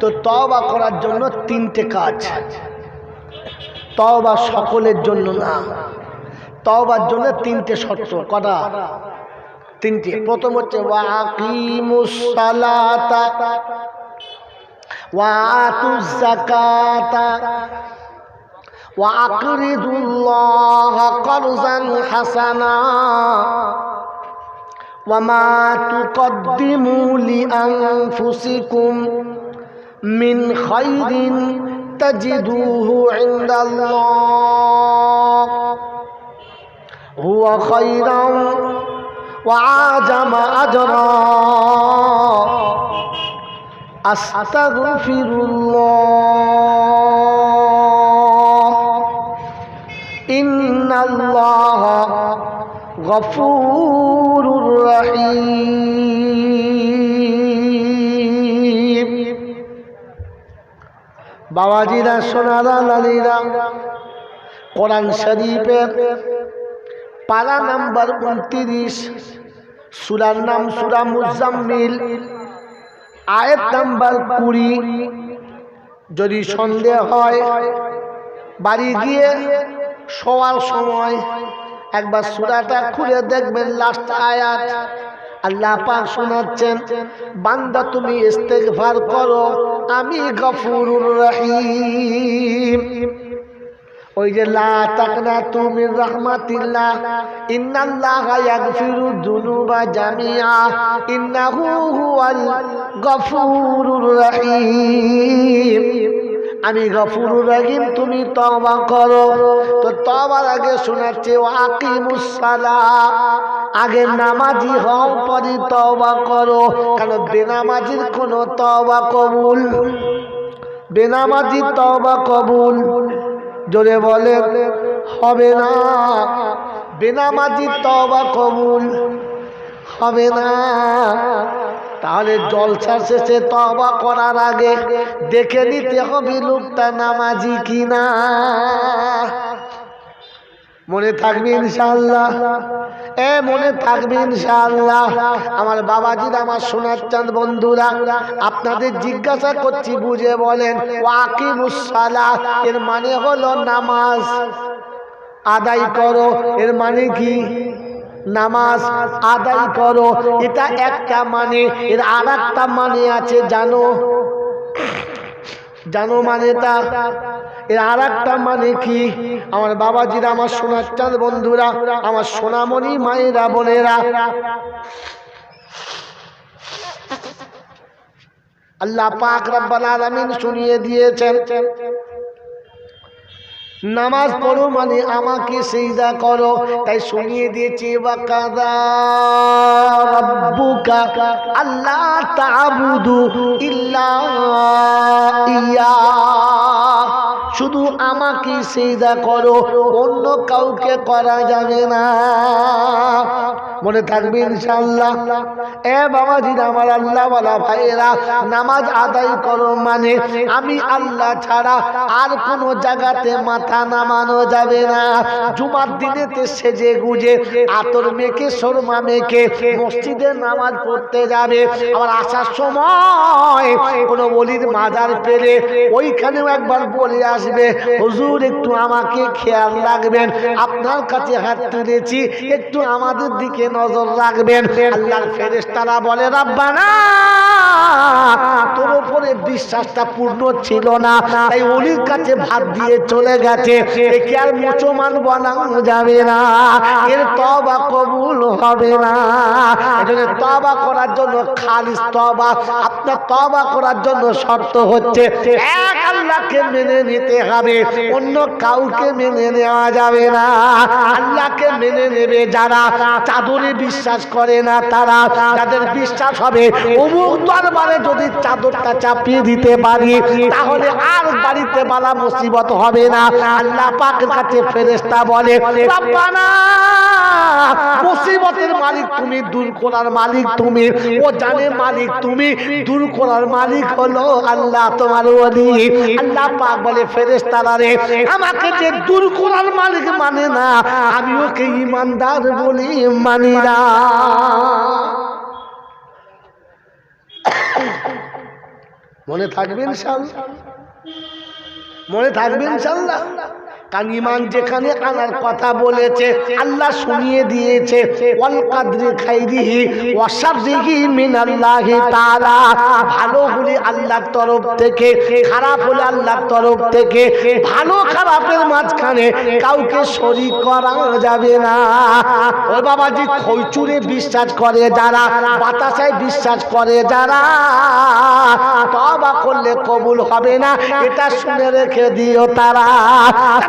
তো তবা করার জন্য তিনটে কাজ। তবা সকলের জন্য না। তবার জন্য তিনটে শর্ত। কটা? তিনটে। প্রথম হচ্ছে ওয়াকিমুসালাতা ওয়াতু হাসানা من خير تجدوه عند الله. هو خيرا وعاجم أجرا. أستغفر الله. إن الله غفور رحيم. বাবাজিরা সোনারা লালিরা কোরআন শরীফের পারা নাম্বার উনত্রিশ, সুরার নাম সুরা মুজাম্মিল। আয়াত নাম্বার কুড়ি, যদি সন্দেহ হয়, বাড়ি গিয়ে শোয়ার সময় একবার সুরাটা খুলে দেখবেন লাস্ট আয়াত। আল্লাহ পাক শোনাচ্ছেন, বান্দা তুমি ইস্তেগফার করো, আমি গফুরুর রহিম। ওই যে লা তাকনা তুমি রহমাতিল্লাহ, ইন্নাল্লাহা ইয়াগফিরু যুনুবা জামিআ, ইন্নাহু হুয়াল গফুরুর রহিম। আমি গফুরুর রহিম, তুমি তওবা করো। তো তবার আগে শোনাচ্ছে, ওয়াকিমুস সালাহ আগে নামাজি হও, পরে তওবা করো। কারণ বেনামাজির কোনো তওবা কবুল? বেনামাজি তওবা কবুল? জোরে বলে হবে না। বেনামাজি তওবা কবুল, হবে না। তাহলে জলসা শেষে তবা করার আগে দেখে নিতে হবে লোকটা নামাজি কিনা। মনে থাকবে ইনশাল্লাহ এ মনে থাকবে ইনশাল্লাহ আমার বাবাজির, আমার সোনার চাঁদ বন্ধুরা, আপনাদের জিজ্ঞাসা করছি, বুঝে বলেন ওয়াকিমুসালাহ এর মানে হলো নামাজ। আদায় করো, এর মানে কি? নামাজ আদায় করো। এটা একটা মানে এর আর একটা মানে আছে, জানো? জানো মানে তা এর আর একটা মানে কি? আমার বাবাজিরা, আমার সোনার চাঁদ বন্ধুরা, আমার সোনামণি মায়েরা, বোনেরা। আল্লাহ পাক রব্বাল আলামিন শুনিয়ে দিয়েছেন। নামাজ পড়ো মানে আমাকে সেইদা করো। তাই শুনিয়ে দিয়েছি বা কাদা আল্লাহ তাবুদু ইল্লা ইয়া। শুধু আমাকে সেইদা করো, অন্য কাউকে করা যাবে না। মনে থাকবে ইনশাল্লাহ এ বাবাজি, আমার আল্লাহ বলা ভাইয়েরা, নামাজ আদায় করো মানে আমি আল্লাহ ছাড়া আর কোনো জায়গাতে মাথা নামানো যাবে না। জুমার দিনেতে সেজে গুজে আতর মেখে, সরমা মেখে মসজিদে নামাজ পড়তে যাবে। আবার আসার সময় কোনো বলির মাজার পেলে ওইখানেও একবার বলে আসবে। হুজুর, একটু আমাকে খেয়াল রাখবেন। আপনার কাছে হাত তুলেছি, একটু আমাদের দিকে নজর রাখবেন। আল্লাহর ফেরেশতারা বলে, রাব্বানা, তোর উপরে বিশ্বাসটা পূর্ণ ছিল না। তাই অলির কাছে ভাত দিয়ে চলে গেছে। একে আর মুসলমান বানানো যাবে না। এর তবা কবুল হবে না। এজন্য তবা করার জন্য খালিস তবা আপনার তবা করার জন্য শর্ত হচ্ছে, এক আল্লাহকে মেনে নিতে হবে। অন্য কাউকে মেনে নেওয়া যাবে না। আল্লাহকে মেনে নেবে যারা। চাদরে বিশ্বাস করে না তারা। তাদের বিশ্বাস হবে, অমুক দরবারে যদি চাদরটা চাপিয়ে দিতে পারি, তাহলে আর বাড়িতে বালা মুসিবত হবে না। আল্লাহ পাকের কাছে ফেরেস্তা বলে, রব্বানা মুসিবতের মালিক তুমি দূর করার মালিক তুমি ও জানে মালিক তুমি দূর করার মালিক হলো আল্লাহ তোমার ওলি। আল্লাহ পাক বলে ফেরেস্তারা রে, আমাকে যে দূর করার মালিক মানে না, আমি ওকে ইমানদার বলি মানি না। মনে থাকবেন ইনশাল্লাহ মনে থাকবেন ইনশাল্লাহ কারণ যেখানে আনার কথা বলেছে, আল্লাহ শুনিয়ে দিয়েছে ভালো হলে আল্লাহর তরফ থেকে, খারাপ হলে আল্লাহর তরফ থেকে, ভালো খারাপের মাঝখানে কাউকে শরীক করা যাবে না। ও বাবাজি, খৈচুরে বিশ্বাস করে যারা, বাতাসায় বিশ্বাস করে যারা তবা করলে কবুল হবে না, এটা শুনে রেখে দিও তারা।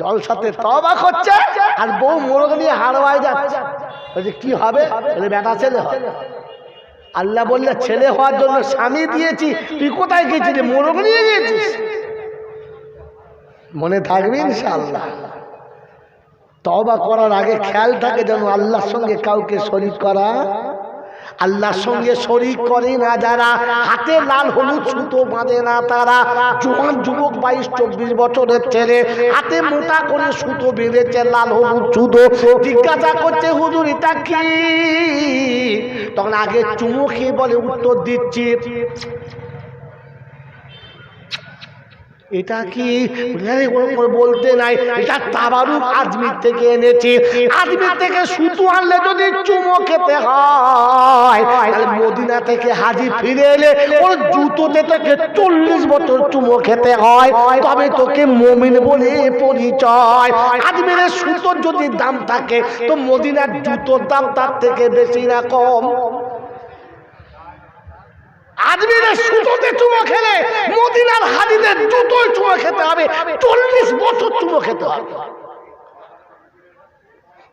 জলসাতে তবা করছে, আর বউ মোরগ নিয়ে হারওয়ায় যাচ্ছে। বলছে, কি হবে? বেটা ছেলে হবে আল্লাহ বললে, ছেলে হওয়ার জন্য স্বামী দিয়েছি, তুই কোথায় গেছিলি? মোরগ নিয়ে গিয়েছিস মনে থাকবে ইনশাল্লাহ তবা করার আগে খেয়াল থাকে যেন আল্লাহর সঙ্গে কাউকে শরীর করা আল্লাহর সঙ্গে শরিক করে না যারা, হাতে লাল হলুদ সুতো বাঁধে না তারা। জোয়ান যুবক বাইশ, চব্বিশ বছরের ছেলে, হাতে মোটা করে সুতো বেঁধেছে, লাল হলুদ সুতো। জিজ্ঞাসা করছে, হুজুর, এটা কি? তখন আগে চুমুখে বলে, উত্তর দিচ্ছি। এটা কি বলতে নাই? এটা তাবারুক আজমির থেকে এনেছি। আজমির থেকে সুতো আনলে যদি চুমো খেতে হয় মদিনা থেকে হাজি ফিরে এলে ওর জুতোতে থেকে চল্লিশ বছর চুমো খেতে হয়। তবে তোকে মমিন বলে পরিচয়। আজমিরের সুতোর যদি দাম থাকে, তো মদিনার জুতোর দাম তার থেকে বেশি না কম আজমিরের সুতোতে চুমো খেলে, মদিনার হাজিদের জুতোয় চুমো খেতে হবে, চল্লিশ বছর চুমো খেতে হবে।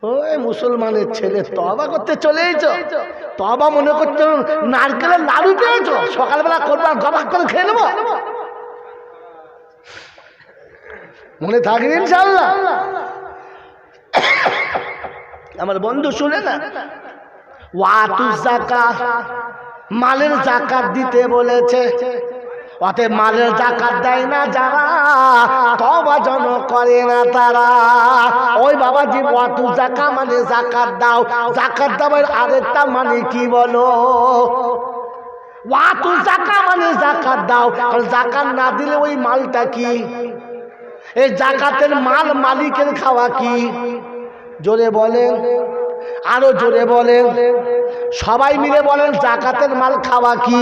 ওই মুসলমানের ছেলে তবা করতে চলেইছ? তবা মনে করছ নারকেলের লাড়ু পেয়েছ সকালবেলা করব আর গবাক করে খেয়ে মনে থাকবে ইনশাল্লাহ আমার বন্ধু শুনে না? ওয়াতু জাকাত মালের জাকাত দিতে বলেছে। অতে মালের জাকাত দেয় না যারা তবা জন করে না তারা। ওই বাবাজি ওয়াতু জাকা মানে জাকাত দাও। জাকাত দাবার আরেকটা মানে কি বলো? ওয়াতু জাকা মানে জাকাত দাও। জাকাত না দিলে ওই মালটা কি? এই জাকাতের মাল মালিকের খাওয়া কি? জোরে বলেন, আরও জোরে বলেন। সবাই মিলে বলেন, জাকাতের মাল খাওয়া কি?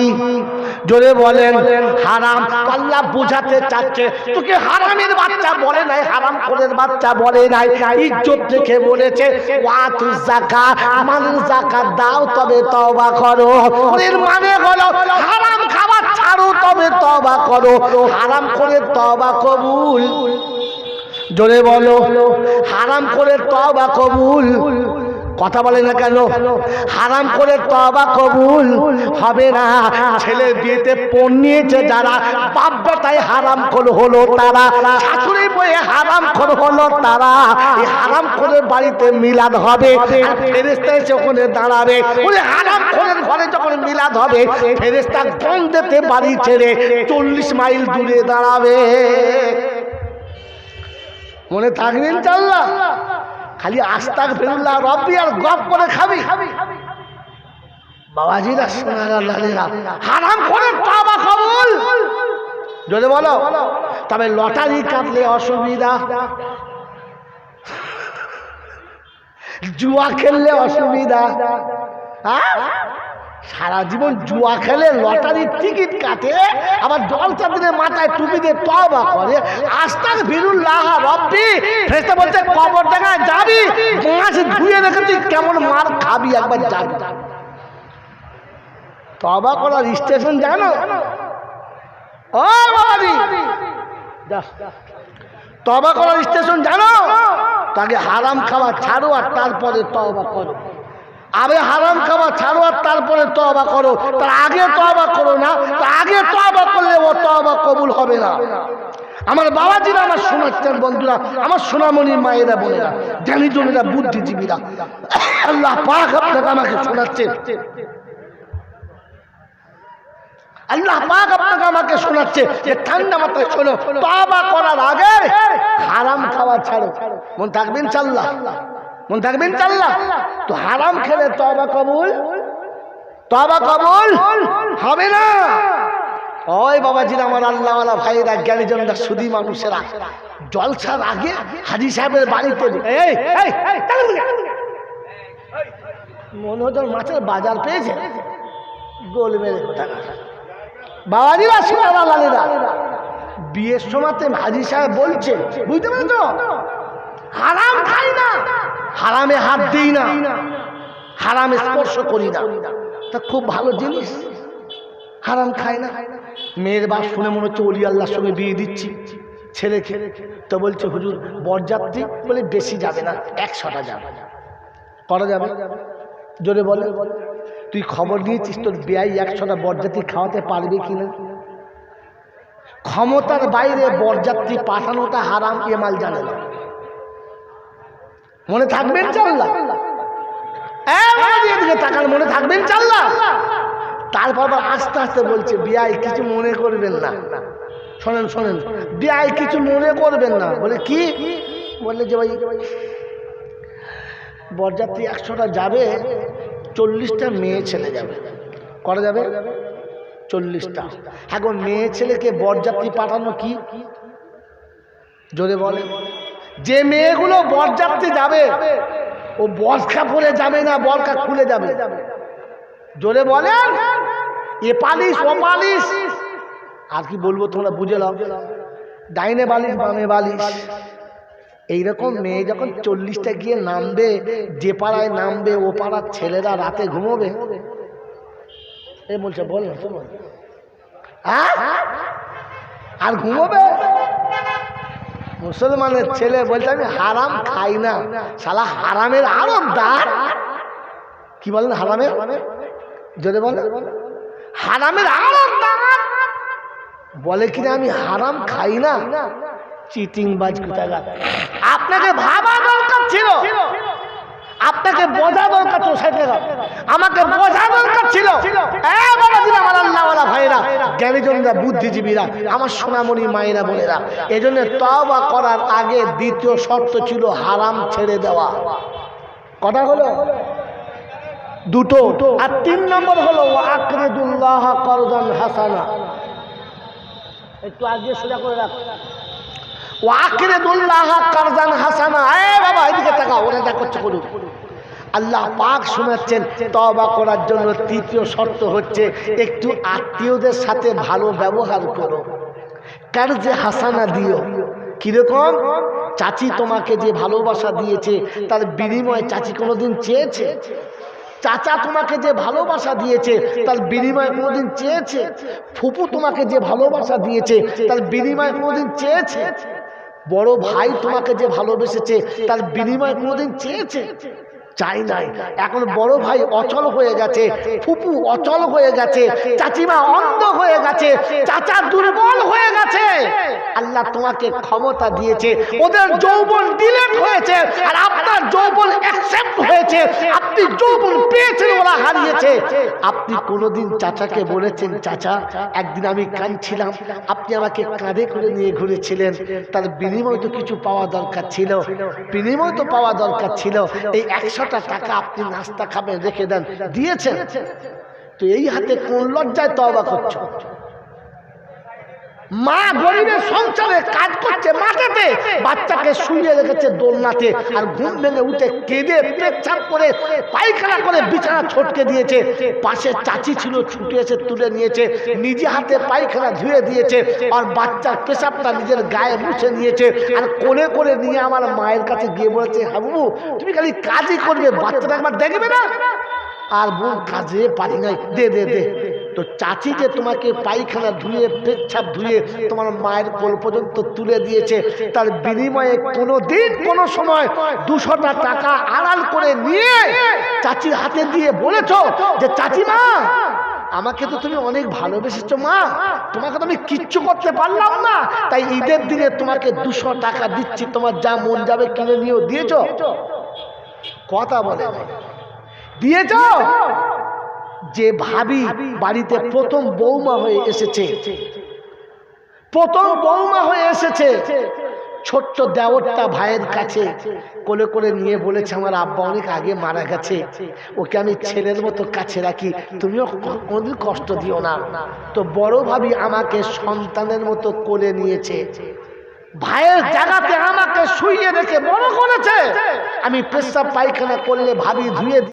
জোরে বলেন, হারাম। আল্লাহ বুঝাতে চাচ্ছে, তোকে হারামের বাচ্চা বলে নাই, হারাম কোরের বাচ্চা বলে নাই। ইজ্জত রেখে বলেছে, ওয়াতু জাকা মালের জাকাত দাও, তবে তওবা করো। এর মানে হলো, হারাম খাবার ছাড়ো, তবে তওবা করো। হারাম করে তওবা কবুল। জোরে বলো, হারাম করে তওবা কবুল? কথা বলে না কেন? হারাম করে তবা কবুল হবে না। ছেলের বিয়েতে পণ নিয়েছে যারা বেটাই হারাম খোর হলো তারা, শাশুড়ি বয়ে হারাম খোর হলো তারা। এই হারাম খোরের বাড়িতে মিলাদ হবে। ফেরেস্তা এসে ওখানে দাঁড়াবে। ওই হারাম খোরের ঘরে যখন মিলাদ হবে ফেরেস্তা গন্ধেতে বাড়ি ছেড়ে চল্লিশ মাইল দূরে দাঁড়াবে। মনে থাকবেন চাল্লা খালি আস্তাক ফেরুল্লাহ রব্বি আর গপ করে খাবি। বাবাজিরা সোনারা হারাম করে তাবা কবুল। যদি বলো, তবে লটারি কাটলে অসুবিধা। জুয়া খেললে অসুবিধা। হ্যাঁ? সারা জীবন জুয়া খেলে, লটারির টিকিট কাটে, আবার জলটা দিনে মাথায় টুপি দিয়ে তবা করে। আস্তাক বিরুল্লাহ রব্বি, ফেরেশতা বলছে কবর দেখায় যাবি? মাছ ধুয়ে রেখেছি কেমন মার খাবি? একবার যাবি। তবা করার স্টেশন জানো? ও বাবাজি। তবা করার স্টেশন জানো? তাকে হারাম খাওয়া ছাড়ো আর তারপরে তবা করো। আবে হারাম খাওয়া ছাড়ো আর তারপরে তবা করো। তার আগে তবা করো না, তার আগে তবা করলে ও তবা কবুল হবে না। আমার বাবাজিরা আমার শোনাচ্ছেন বন্ধুরা, আমার সোনামণি মায়েরা বোনেরা জ্ঞানী জনেরা বুদ্ধিজীবীরা। আল্লাহ পাক আপনাকে আমাকে শোনাচ্ছে আল্লাহ পাক আপনাকে আমাকে শোনাচ্ছে যে ঠান্ডা মাথায় শোনো তবা করার আগে হারাম খাওয়া ছাড়ো। মন থাকবেন চাল্লা মন থাকবেন চাল্লা তো হারাম খেলে তবা কবুল? তবা কবুল? হবে না। ওই বাবাজির আমার আল্লাহওয়ালা ভাইরা জ্ঞানীজনরা সুদী মানুষেরা জলসার আগে হাজি সাহেবের বাড়িতে। মনে হতো মাছের বাজার পেয়েছে? গোল মেরে বাবাজিরা শোনা লালেরা বিয়ের সময়তে হাজি সাহেব বলছে বুঝতে পারেন তো হারাম খাই না। হারামে হাত দিই না, হারামে স্পর্শ করি না। তা খুব ভালো জিনিস। হারাম খায় না। মেয়ের বাপ শুনে মনে হচ্ছে অলি আল্লাহর সঙ্গে বিয়ে দিচ্ছি। ছেলে খেলে, তো বলছে, হুজুর, বরযাত্রী বলে বেশি যাবে না, একশোটা যাবে। করা যাবে? জোরে বলে। তুই খবর নিয়েছিস তোর বেয়াই একশোটা বরযাত্রী খাওয়াতে পারবে কিনা? ক্ষমতার বাইরে বরযাত্রী পাঠানোটা হারাম এমাল জানে না। মনে থাকবেন চাল্লা? তাকার মনে থাকবেন চাল্লা? তারপর আস্তে আস্তে বলছে, বিয়াই কিছু মনে করবেন না। শোনেন শোনেন, বিয়াই কিছু মনে করবেন না। বলে কি? বললে যে ভাই, বরযাত্রী একশোটা যাবে, চল্লিশটা মেয়ে ছেলে যাবে। করা যাবে? চল্লিশটা। এখন মেয়ে ছেলেকে বরযাত্রী পাঠানো কি? জোরে বলে। যে মেয়েগুলো বরযাত্রী যাবে, ও বরখা পরে যাবে না, বরখা খুলে যাবে। জোরে বলেন, এ পালিশ, ও পালিশ। আর কি বলব তোমরা, বুঝে নাও। ডাইনে বালিশ, বামে বালিশ। এইরকম মেয়ে যখন চল্লিশটা গিয়ে নামবে, যে পাড়ায় নামবে, ও পাড়ার ছেলেরা রাতে ঘুমোবে। এ বলছে, বল না আর ঘুমোবে? মুসলমানের ছেলে বলছে, আমি হারাম খাই না। শালা হারামের আরও দাঁত কি বলেন হারামের? যদি বলে হারামের আরও বলে কিনা, আমি হারাম খাই না। চিটিং বাজ কোথায় আপনাকে ভাবা দরকার ছিল। আপনাকে বোঝা দরকার ছিল। আমাকে বোঝা দরকার ছিল। জ্ঞানীজনরা বুদ্ধিজীবীরা, আমার সোনামণি মায়েরা বোনেরা জন্য তবা করার আগে দ্বিতীয় শর্ত ছিল হারাম ছেড়ে দেওয়া। কথা হলো? দুটো আর তিন নম্বর হলো আকরেদুল্লাহ করদান হাসানা। একটু আগে সোজা করে রাখ। ওয়াকিরুল্লাহ কারজান হাসানা, এ বাবা, এদিকে তাকাও, ওরা যা করছে করুক আল্লাহ পাক শোনাচ্ছেন তবা করার জন্য তৃতীয় শর্ত হচ্ছে একটু আত্মীয়দের সাথে ভালো ব্যবহার করো। কার্যে হাসানা দিও? কীরকম? চাচি তোমাকে যে ভালোবাসা দিয়েছে, তার বিনিময়ে চাচি কোনোদিন চেয়েছে? চাচা তোমাকে যে ভালোবাসা দিয়েছে, তার বিনিময়ে কোনোদিন চেয়েছে? ফুপু তোমাকে যে ভালোবাসা দিয়েছে, তার বিনিময়ে কোনোদিন চেয়েছে? বড় ভাই তোমাকে যে ভালোবেসেছে, তার বিনিময়ে কোনোদিন চেয়েছে? চাই নাই। এখন বড় ভাই অচল হয়ে গেছে, ফুপু অচল হয়ে গেছে, চাচিমা অন্ধ হয়ে গেছে, চাচা দুর্বল হয়ে গেছে। আল্লাহ তোমাকে ক্ষমতা দিয়েছে, ওদের যৌবন ডিলেট হয়েছে, আর আপনার যৌবন অ্যাকসেপ্ট হয়েছে, আপনি যৌবন পেয়েছেন ওরা হারিয়েছে। আপনি কোনোদিন চাচাকে বলেছেন, চাচা, একদিন আমি কাঁদছিলাম, আপনি আমাকে কাঁধে করে নিয়ে ঘুরেছিলেন, তার বিনিময় তো কিছু পাওয়া দরকার ছিল, বিনিময় তো পাওয়া দরকার ছিল, এই একশোটা টাকা আপনি নাস্তা খাবেন, রেখে দেন, দিয়েছেন। তো এই হাতে কোন লজ্জায় তবা করছ? মা গরিবের সংসারে কাজ করছে মাঠেতে বাচ্চাকে শুয়ে রেখেছে দোলনাতে আর ঘুম ভেঙে উঠে কেঁদে পেচ্ছাপ করে, পায়খানা করে বিছানা ছটকে দিয়েছে। পাশে চাচি ছিল, ছুটে এসে তুলে নিয়েছে, নিজে হাতে পায়খানা ধুয়ে দিয়েছে আর বাচ্চার পেশাবটা নিজের গায়ে মুছে নিয়েছে আর কোলে করে নিয়ে আমার মায়ের কাছে গিয়ে বলেছে হাবু তুমি খালি কাজই করবে, বাচ্চাটা একবার দেখবে না? আর বোন কাজে পারি নাই, দে দে দে। তো চাচি যে তোমাকে পায়খানা ধুয়ে পেচ্ছাপ ধুয়ে তোমার মায়ের কোল পর্যন্ত তুলে দিয়েছে। তার বিনিময়ে কোনো দিন কোনো সময় দুশোটা টাকা আড়াল করে নিয়ে চাচির হাতে দিয়ে বলেছ যে চাচিমা আমাকে তো তুমি অনেক ভালোবেসেছো মা। তোমাকে তো আমি কিচ্ছু করতে পারলাম না। তাই ঈদের দিনে তোমাকে দুশো টাকা দিচ্ছি। তোমার যা মন যাবে কিনে নিয়েও দিয়েছ। কথা বলে। দিয়েছ? যে ভাবি বাড়িতে প্রথম বৌমা হয়ে এসেছে। প্রথম বৌমা হয়ে এসেছে। ছোট্ট দেওরটা ভাইয়ের কাছে কোলে করে নিয়ে বলেছে, আমার আব্বা অনেক আগে মারা গেছে। ওকে আমি ছেলের মতো কাছে রাখি। তুমিও কোনোদিন কষ্ট দিও না। তো বড় ভাবি আমাকে সন্তানের মতো কোলে নিয়েছে। ভাইয়ের জায়গাতে আমাকে শুইয়ে রেখে বড় করেছে। আমি পেশাব পায়খানা করলে ভাবি ধুয়ে